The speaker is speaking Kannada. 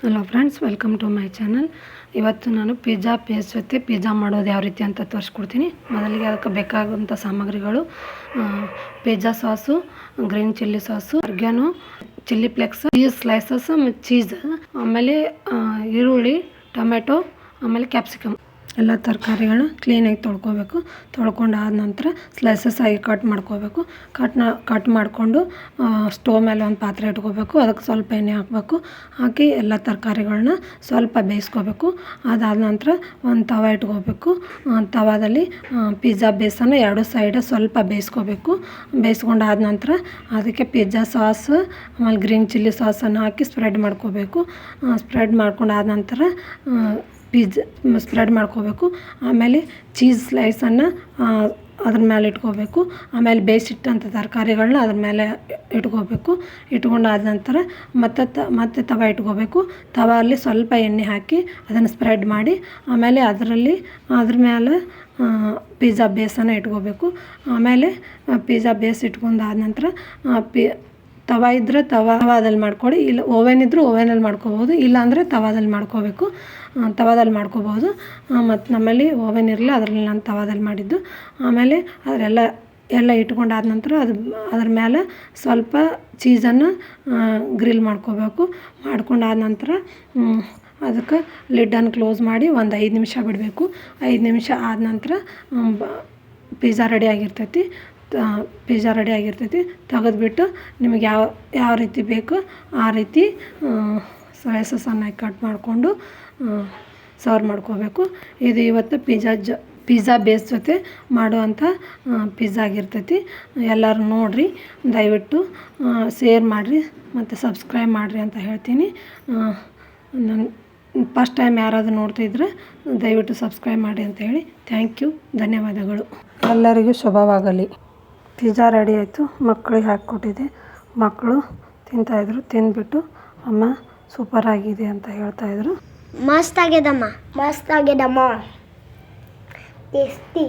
Hello friends welcome to my channel ಇವತ್ತು ನಾನು ಪಿಜ್ಜಾ ಪೇಸ್ಟ್ ಜೊತೆ ಪಿಜ್ಜಾ ಮಾಡೋದು ಯಾವ ರೀತಿ ಅಂತ ತೋರಿಸ್ಕೊಡ್ತೀನಿ. ಮೊದಲಿಗೆ ಅದಕ್ಕೆ ಬೇಕಾಗುವಂಥ ಸಾಮಗ್ರಿಗಳು pizza sauce green chilli sauce, oregano chilli flakes cheese slices ಮತ್ತು ಚೀಸ್ ಆಮೇಲೆ ಈರುಳ್ಳಿ ಟೊಮೆಟೊ ಆಮೇಲೆ ಕ್ಯಾಪ್ಸಿಕಮ್ ಎಲ್ಲ ತರಕಾರಿಗಳನ್ನ ಕ್ಲೀನಾಗಿ ತೊಳ್ಕೊಬೇಕು. ತೊಳ್ಕೊಂಡಾದ ನಂತರ ಸ್ಲೈಸಸ್ ಆಗಿ ಕಟ್ ಮಾಡ್ಕೋಬೇಕು. ಕಟ್ನ ಕಟ್ ಮಾಡಿಕೊಂಡು ಸ್ಟೋವ್ ಮೇಲೆ ಒಂದು ಪಾತ್ರೆ ಇಟ್ಕೋಬೇಕು. ಅದಕ್ಕೆ ಸ್ವಲ್ಪ ಎಣ್ಣೆ ಹಾಕಬೇಕು. ಹಾಕಿ ಎಲ್ಲ ತರಕಾರಿಗಳನ್ನ ಸ್ವಲ್ಪ ಬೇಯಿಸ್ಕೋಬೇಕು. ಅದಾದ ನಂತರ ಒಂದು ತವ ಇಟ್ಕೋಬೇಕು. ತವಾದಲ್ಲಿ ಪಿಜ್ಜಾ ಬೇಸನ್ನು ಎರಡು ಸೈಡ್ ಸ್ವಲ್ಪ ಬೇಯಿಸ್ಕೋಬೇಕು. ಬೇಯಿಸ್ಕೊಂಡಾದ ನಂತರ ಅದಕ್ಕೆ ಪಿಜ್ಜಾ ಸಾಸ್ ಆಮೇಲೆ ಗ್ರೀನ್ ಚಿಲ್ಲಿ ಸಾಸನ್ನು ಹಾಕಿ ಸ್ಪ್ರೆಡ್ ಮಾಡ್ಕೋಬೇಕು. ಸ್ಪ್ರೆಡ್ ಮಾಡ್ಕೊಂಡು ಆದ ನಂತರ ಪಿಜ್ ಸ್ಪ್ರೆಡ್ ಮಾಡ್ಕೋಬೇಕು. ಆಮೇಲೆ ಚೀಸ್ ಸ್ಲೈಸನ್ನು ಅದ್ರ ಮೇಲೆ ಇಟ್ಕೋಬೇಕು. ಆಮೇಲೆ ಬೇಯಿಸಿಟ್ಟಂಥ ತರಕಾರಿಗಳನ್ನ ಅದ್ರ ಮೇಲೆ ಇಟ್ಕೋಬೇಕು. ಇಟ್ಕೊಂಡು ಆದ ನಂತರ ಮತ್ತೆ ತ, ಮತ್ತೆ ತವ ಇಟ್ಕೋಬೇಕು. ತವಲ್ಲಿ ಸ್ವಲ್ಪ ಎಣ್ಣೆ ಹಾಕಿ ಅದನ್ನು ಸ್ಪ್ರೆಡ್ ಮಾಡಿ, ಆಮೇಲೆ ಅದರಲ್ಲಿ ಅದ್ರ ಮೇಲೆ ಪಿಜ್ಜಾ ಬೇಸನ್ನು ಇಟ್ಕೋಬೇಕು. ಆಮೇಲೆ ಪಿಜ್ಜಾ ಬೇಸ್ ಇಟ್ಕೊಂಡು ಆದ ನಂತರ ಪಿ ತವ ಇದ್ದರೆ ತವ ತವಾದಲ್ಲಿ ಮಾಡ್ಕೊಳ್ಳಿ, ಇಲ್ಲ ಓವೆನ್ ಇದ್ದರೂ ಓವೆನಲ್ಲಿ ಮಾಡ್ಕೋಬೋದು, ಇಲ್ಲಾಂದರೆ ತವಾದಲ್ಲಿ ಮಾಡ್ಕೋಬೇಕು. ತವಾದಲ್ಲಿ ಮಾಡ್ಕೋಬೋದು. ಮತ್ತು ನಮ್ಮಲ್ಲಿ ಓವೆನ್ ಇರಲಿಲ್ಲ, ಅದರಲ್ಲಿ ನಾನು ತವಾದಲ್ಲಿ ಮಾಡಿದ್ದು. ಆಮೇಲೆ ಅದರೆಲ್ಲ, ಎಲ್ಲ ಇಟ್ಕೊಂಡಾದ ನಂತರ ಅದು, ಅದ್ರ ಮೇಲೆ ಸ್ವಲ್ಪ ಚೀಸನ್ನು ಗ್ರಿಲ್ ಮಾಡ್ಕೋಬೇಕು. ಮಾಡ್ಕೊಂಡಾದ ನಂತರ ಅದಕ್ಕೆ ಲಿಡ್ಡನ್ನು ಕ್ಲೋಸ್ ಮಾಡಿ ಒಂದು ಐದು ನಿಮಿಷ ಬಿಡಬೇಕು. ಐದು ನಿಮಿಷ ಆದ ನಂತರ ಪಿಜ್ಜಾ ರೆಡಿ ಆಗಿರ್ತೈತಿ. ಪಿಜ್ಜಾ ರೆಡಿ ಆಗಿರ್ತೈತಿ. ತೆಗೆದ್ಬಿಟ್ಟು ನಿಮಗೆ ಯಾವ ಯಾವ ರೀತಿ ಬೇಕು ಆ ರೀತಿ ಸ್ಲೈಸಸನ್ನು ಕಟ್ ಮಾಡಿಕೊಂಡು ಸರ್ವ್ ಮಾಡ್ಕೋಬೇಕು. ಇದು ಇವತ್ತು ಪಿಜ್ಜಾ ಜ, ಪಿಜ್ಜಾ ಬೇಸ್ ಜೊತೆ ಮಾಡುವಂಥ ಪಿಜ್ಜಾ ಆಗಿರ್ತೈತಿ. ಎಲ್ಲರೂ ನೋಡಿರಿ, ದಯವಿಟ್ಟು ಶೇರ್ ಮಾಡಿರಿ ಮತ್ತು ಸಬ್ಸ್ಕ್ರೈಬ್ ಮಾಡಿರಿ ಅಂತ ಹೇಳ್ತೀನಿ. ನನ್ನ ಫಸ್ಟ್ ಟೈಮ್ ಯಾರಾದರೂ ನೋಡ್ತಿದ್ರೆ ದಯವಿಟ್ಟು ಸಬ್ಸ್ಕ್ರೈಬ್ ಮಾಡಿ ಅಂತ ಹೇಳಿ. ಥ್ಯಾಂಕ್ ಯು ಧನ್ಯವಾದಗಳು. ಎಲ್ಲರಿಗೂ ಶುಭವಾಗಲಿ. ಪಿಜ್ಜಾ ರೆಡಿ ಆಯಿತು, ಮಕ್ಕಳಿಗೆ ಹಾಕಿಕೊಟ್ಟಿದ್ದೆ ಮಕ್ಕಳು ತಿಂತಾಯಿದ್ರು ತಿಂದ್ಬಿಟ್ಟು ಅಮ್ಮ ಸೂಪರ್ ಆಗಿದೆ ಅಂತ ಹೇಳ್ತಾಯಿದ್ರು ಮಸ್ತ್ ಆಗ್ಯದಮ್ಮ ಮಸ್ತ್ ಆಗ್ಯದಮ್ಮ ಟೇಸ್ಟಿ